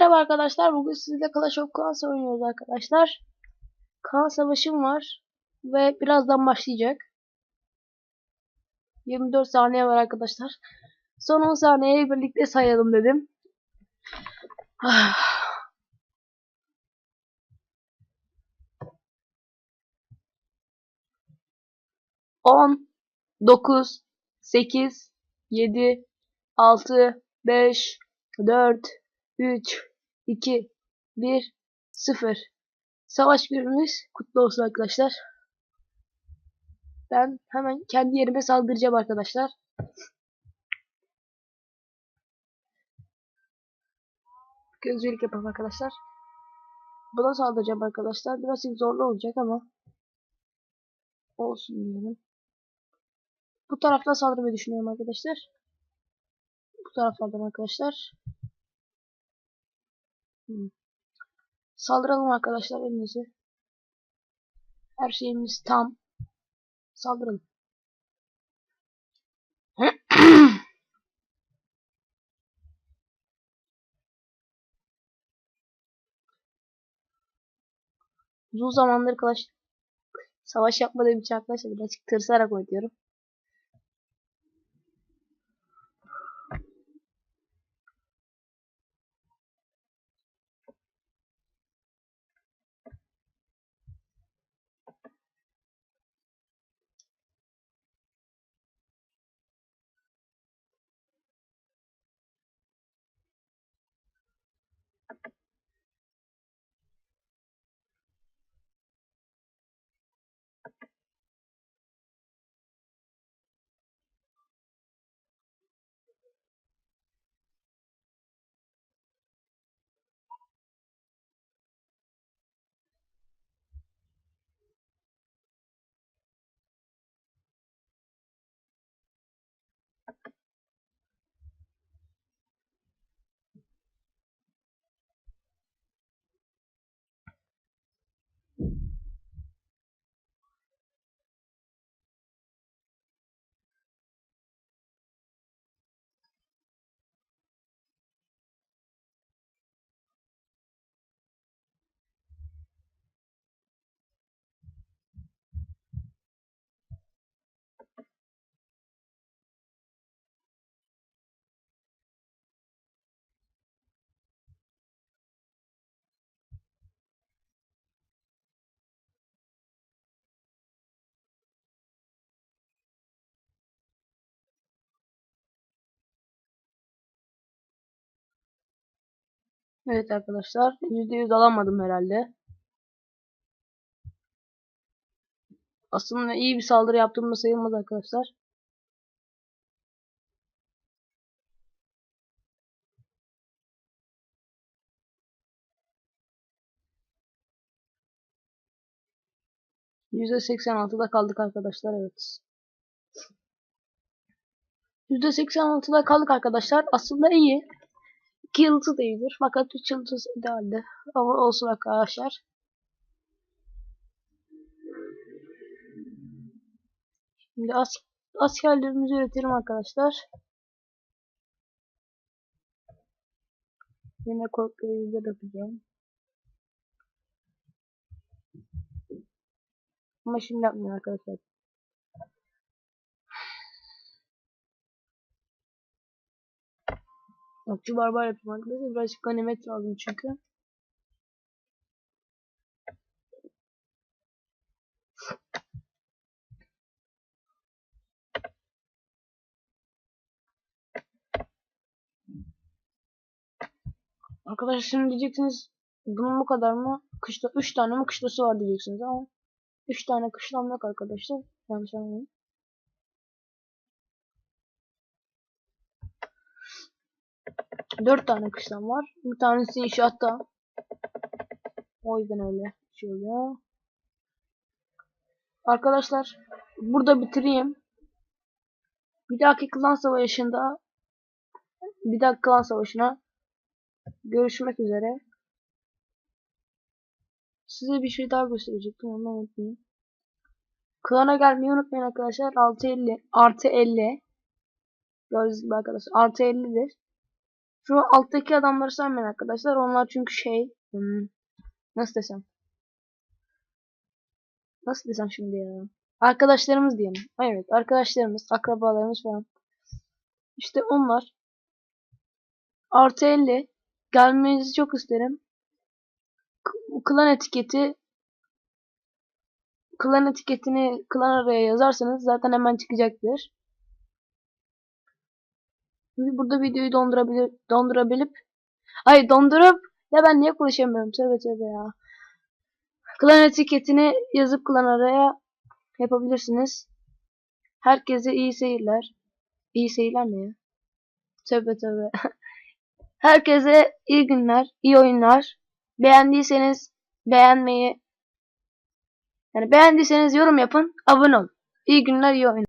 Merhaba arkadaşlar. Bugün sizle Clash of Clans oynuyoruz arkadaşlar. Klan savaşım var. Ve birazdan başlayacak. 24 saniye var arkadaşlar. Son 10 saniyeyi birlikte sayalım dedim. On, dokuz, sekiz, yedi, altı, beş, dört, 3, 2, 1, 0. Savaş günümüz kutlu olsun arkadaşlar. Ben hemen kendi yerime saldıracağım arkadaşlar. Gözlülük yapalım arkadaşlar. Buna saldıracağım arkadaşlar. Biraz zorlu olacak ama olsun diyorum. Bu taraftan saldırmayı düşünüyorum arkadaşlar. Bu taraflardan arkadaşlar. Hmm. Saldıralım arkadaşlar elinizi. Her şeyimiz tam. Saldırın. Uzun zamandır Clash savaş yapmadığım için arkadaşlar birazcık tırsarak oynuyorum. Evet arkadaşlar %100 alamadım herhalde. Aslında iyi bir saldırı yaptığımda sayılmaz arkadaşlar. %86'da kaldık arkadaşlar evet. %86'da kaldık arkadaşlar. Aslında iyi. 2 yıldızı da. Fakat 3 yıldız idealde. Ama olsun arkadaşlar. Şimdi as askerlerimizi üretelim arkadaşlar. Yine korkuyu yapacağım. Ama şimdi yapmıyorum arkadaşlar. Okçu barbar yapayım arkadaşlar. Birazcık ganimet lazım çünkü. Arkadaşlar şimdi diyeceksiniz bunun bu kadar mı? Kışla 3 tane mi kışlası var diyeceksiniz ama 3 tane kışlam yok arkadaşlar. Yanlış anlamayın. Dört tane kışlam var. Bir tanesi inşaatta. O yüzden öyle şey oluyor. Arkadaşlar burada bitireyim. Bir dahaki klan savaşında bir dahaki klan savaşına görüşmek üzere. Size bir şey daha gösterecektim onu unutmayın. Klana gelmeyi unutmayın arkadaşlar. 650 artı 50 Gördüğünüz gibi arkadaşlar artı 50'dir. Şu alttaki adamları saymayın arkadaşlar. Onlar çünkü şey hmm, nasıl desem nasıl desem şimdi ya arkadaşlarımız diyelim. Evet arkadaşlarımız, akrabalarımız falan. İşte onlar artı 50 gelmenizi çok isterim. Klan etiketi klan etiketini klan araya yazarsanız zaten hemen çıkacaktır. Burada videoyu dondurabilir, dondurabilip ay dondurup ya ben niye konuşamıyorum tövbe tövbe ya. Klan etiketini yazıp klan araya yapabilirsiniz. Herkese iyi seyirler. İyi seyirler ne ya? Tövbe tövbe. Herkese iyi günler, iyi oyunlar. Beğendiyseniz beğenmeyi yani beğendiyseniz yorum yapın, abone olun. İyi günler, iyi oyunlar.